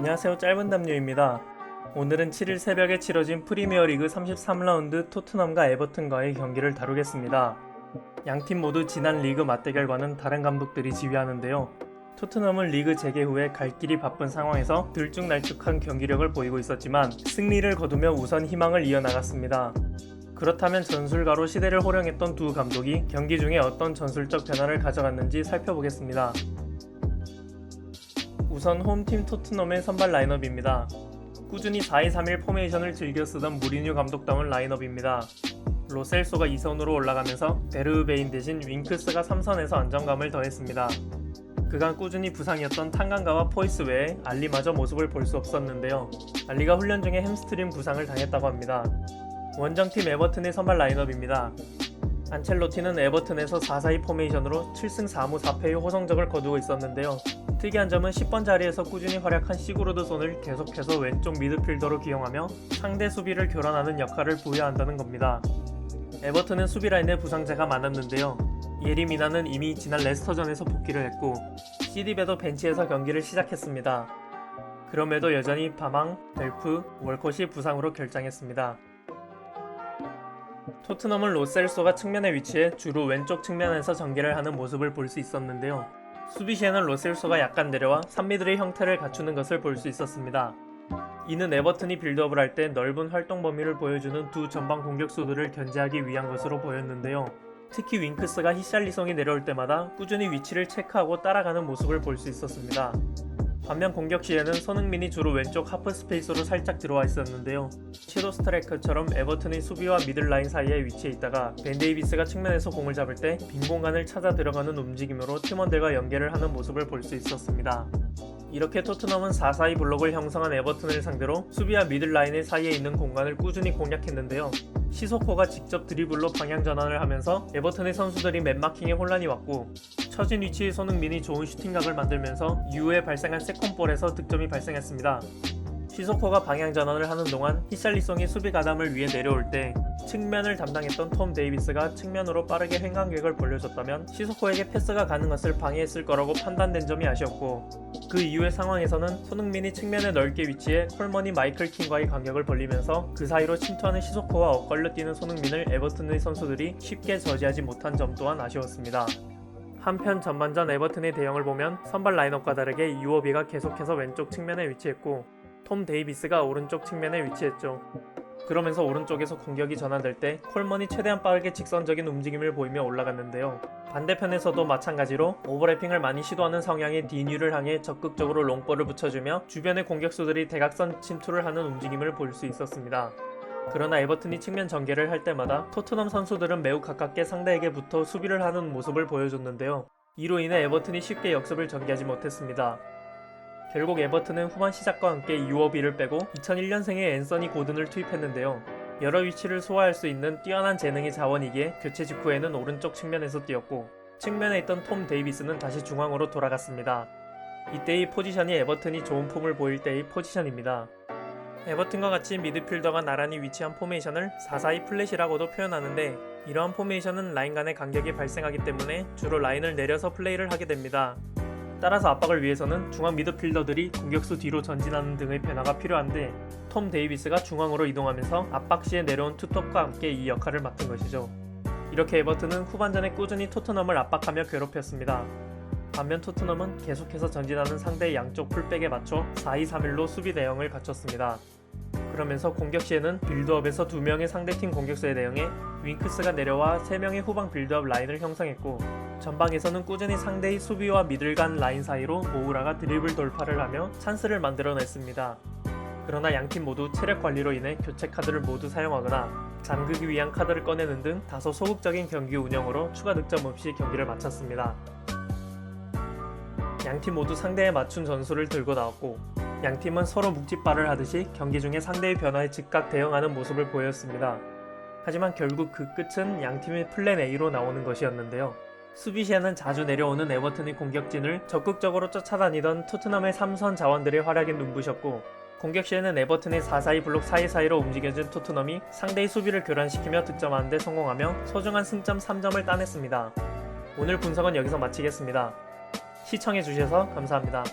안녕하세요 짧은 담요입니다. 오늘은 7일 새벽에 치러진 프리미어리그 33라운드 토트넘과 에버튼과의 경기를 다루겠습니다. 양 팀 모두 지난 리그 맞대결과는 다른 감독들이 지휘하는데요. 토트넘은 리그 재개 후에 갈 길이 바쁜 상황에서 들쭉날쭉한 경기력을 보이고 있었지만 승리를 거두며 우선 희망을 이어나갔습니다. 그렇다면 전술가로 시대를 호령했던 두 감독이 경기 중에 어떤 전술적 변화를 가져갔는지 살펴보겠습니다. 우선 홈팀 토트넘의 선발 라인업입니다. 꾸준히 4-2-3-1 포메이션을 즐겨 쓰던 무리뉴 감독다운 라인업입니다. 로셀소가 2선으로 올라가면서 베르베인 대신 윙크스가 3선에서 안정감을 더했습니다. 그간 꾸준히 부상이었던 탄강가와 포이스 외에 알리마저 모습을 볼 수 없었는데요. 알리가 훈련 중에 햄스트링 부상을 당했다고 합니다. 원정팀 에버튼의 선발 라인업입니다. 안첼로티는 에버튼에서 4-4-2 포메이션으로 7승 4무 4패의 호성적을 거두고 있었는데요. 특이한 점은 10번 자리에서 꾸준히 활약한 시그로드 손을 계속해서 왼쪽 미드필더로 기용하며 상대 수비를 교란하는 역할을 부여한다는 겁니다. 에버튼은 수비 라인에 부상자가 많았는데요. 예리미나는 이미 지난 레스터전에서 복귀를 했고 CD베도 벤치에서 경기를 시작했습니다. 그럼에도 여전히 바망, 델프, 월컷이 부상으로 결장했습니다. 토트넘은 로셀소가 측면에 위치해 주로 왼쪽 측면에서 전개를 하는 모습을 볼 수 있었는데요. 수비 시에는 로셀소가 약간 내려와 3미들의 형태를 갖추는 것을 볼 수 있었습니다. 이는 에버튼이 빌드업을 할 때 넓은 활동 범위를 보여주는 두 전방 공격수들을 견제하기 위한 것으로 보였는데요. 특히 윙크스가 히샬리송이 내려올 때마다 꾸준히 위치를 체크하고 따라가는 모습을 볼 수 있었습니다. 반면 공격 시에는 손흥민이 주로 왼쪽 하프 스페이스로 살짝 들어와 있었는데요. 섀도 스트라이커처럼 에버튼의 수비와 미들라인 사이에 위치해 있다가 벤 데이비스가 측면에서 공을 잡을 때 빈 공간을 찾아 들어가는 움직임으로 팀원들과 연계를 하는 모습을 볼 수 있었습니다. 이렇게 토트넘은 4-4-2 블록을 형성한 에버튼을 상대로 수비와 미들라인의 사이에 있는 공간을 꾸준히 공략했는데요. 시소코가 직접 드리블로 방향 전환을 하면서 에버튼의 선수들이 맨마킹에 혼란이 왔고 처진 위치의 손흥민이 좋은 슈팅각을 만들면서 이후에 발생한 세컨볼에서 득점이 발생했습니다. 시소코가 방향 전환을 하는 동안 히샬리송이 수비 가담을 위해 내려올 때 측면을 담당했던 톰 데이비스가 측면으로 빠르게 횡간격을 벌려줬다면 시소코에게 패스가 가는 것을 방해했을 거라고 판단된 점이 아쉬웠고 그 이후의 상황에서는 손흥민이 측면에 넓게 위치해 콜머니 마이클 킹과의 간격을 벌리면서 그 사이로 침투하는 시소코와 엇걸려 뛰는 손흥민을 에버튼의 선수들이 쉽게 저지하지 못한 점 또한 아쉬웠습니다. 한편 전반전 에버튼의 대형을 보면 선발 라인업과 다르게 유오비가 계속해서 왼쪽 측면에 위치했고 톰 데이비스가 오른쪽 측면에 위치했죠. 그러면서 오른쪽에서 공격이 전환될 때 콜먼이 최대한 빠르게 직선적인 움직임을 보이며 올라갔는데요. 반대편에서도 마찬가지로 오버래핑을 많이 시도하는 성향의 디뉴를 향해 적극적으로 롱볼을 붙여주며 주변의 공격수들이 대각선 침투를 하는 움직임을 볼 수 있었습니다. 그러나 에버튼이 측면 전개를 할 때마다 토트넘 선수들은 매우 가깝게 상대에게 붙어 수비를 하는 모습을 보여줬는데요. 이로 인해 에버튼이 쉽게 역습을 전개하지 못했습니다. 결국 에버튼은 후반 시작과 함께 유어비를 빼고 2001년생의 앤서니 고든을 투입했는데요. 여러 위치를 소화할 수 있는 뛰어난 재능의 자원이기에 교체 직후에는 오른쪽 측면에서 뛰었고 측면에 있던 톰 데이비스는 다시 중앙으로 돌아갔습니다. 이때의 포지션이 에버튼이 좋은 폼을 보일 때의 포지션입니다. 에버튼과 같이 미드필더가 나란히 위치한 포메이션을 4-4-2 플랫이라고도 표현하는데 이러한 포메이션은 라인 간의 간격이 발생하기 때문에 주로 라인을 내려서 플레이를 하게 됩니다. 따라서 압박을 위해서는 중앙 미드필더들이 공격수 뒤로 전진하는 등의 변화가 필요한데 톰 데이비스가 중앙으로 이동하면서 압박 시에 내려온 투톱과 함께 이 역할을 맡은 것이죠. 이렇게 에버튼은 후반전에 꾸준히 토트넘을 압박하며 괴롭혔습니다. 반면 토트넘은 계속해서 전진하는 상대의 양쪽 풀백에 맞춰 4-2-3-1로 수비 대형을 갖췄습니다. 그러면서 공격 시에는 빌드업에서 2명의 상대팀 공격수에 대응해 윙크스가 내려와 3명의 후방 빌드업 라인을 형성했고 전방에서는 꾸준히 상대의 수비와 미들 간 라인 사이로 모우라가 드리블 돌파를 하며 찬스를 만들어냈습니다. 그러나 양팀 모두 체력 관리로 인해 교체 카드를 모두 사용하거나 잠그기 위한 카드를 꺼내는 등 다소 소극적인 경기 운영으로 추가 득점 없이 경기를 마쳤습니다. 양팀 모두 상대에 맞춘 전술을 들고 나왔고 양팀은 서로 묵찌발을 하듯이 경기 중에 상대의 변화에 즉각 대응하는 모습을 보였습니다. 하지만 결국 그 끝은 양팀의 플랜 A로 나오는 것이었는데요. 수비 시에는 자주 내려오는 에버튼의 공격진을 적극적으로 쫓아다니던 토트넘의 3선 자원들의 활약에 눈부셨고 공격 시에는 에버튼의 4-4-2 블록 사이사이로 움직여준 토트넘이 상대의 수비를 교란시키며 득점하는 데 성공하며 소중한 승점 3점을 따냈습니다. 오늘 분석은 여기서 마치겠습니다. 시청해주셔서 감사합니다.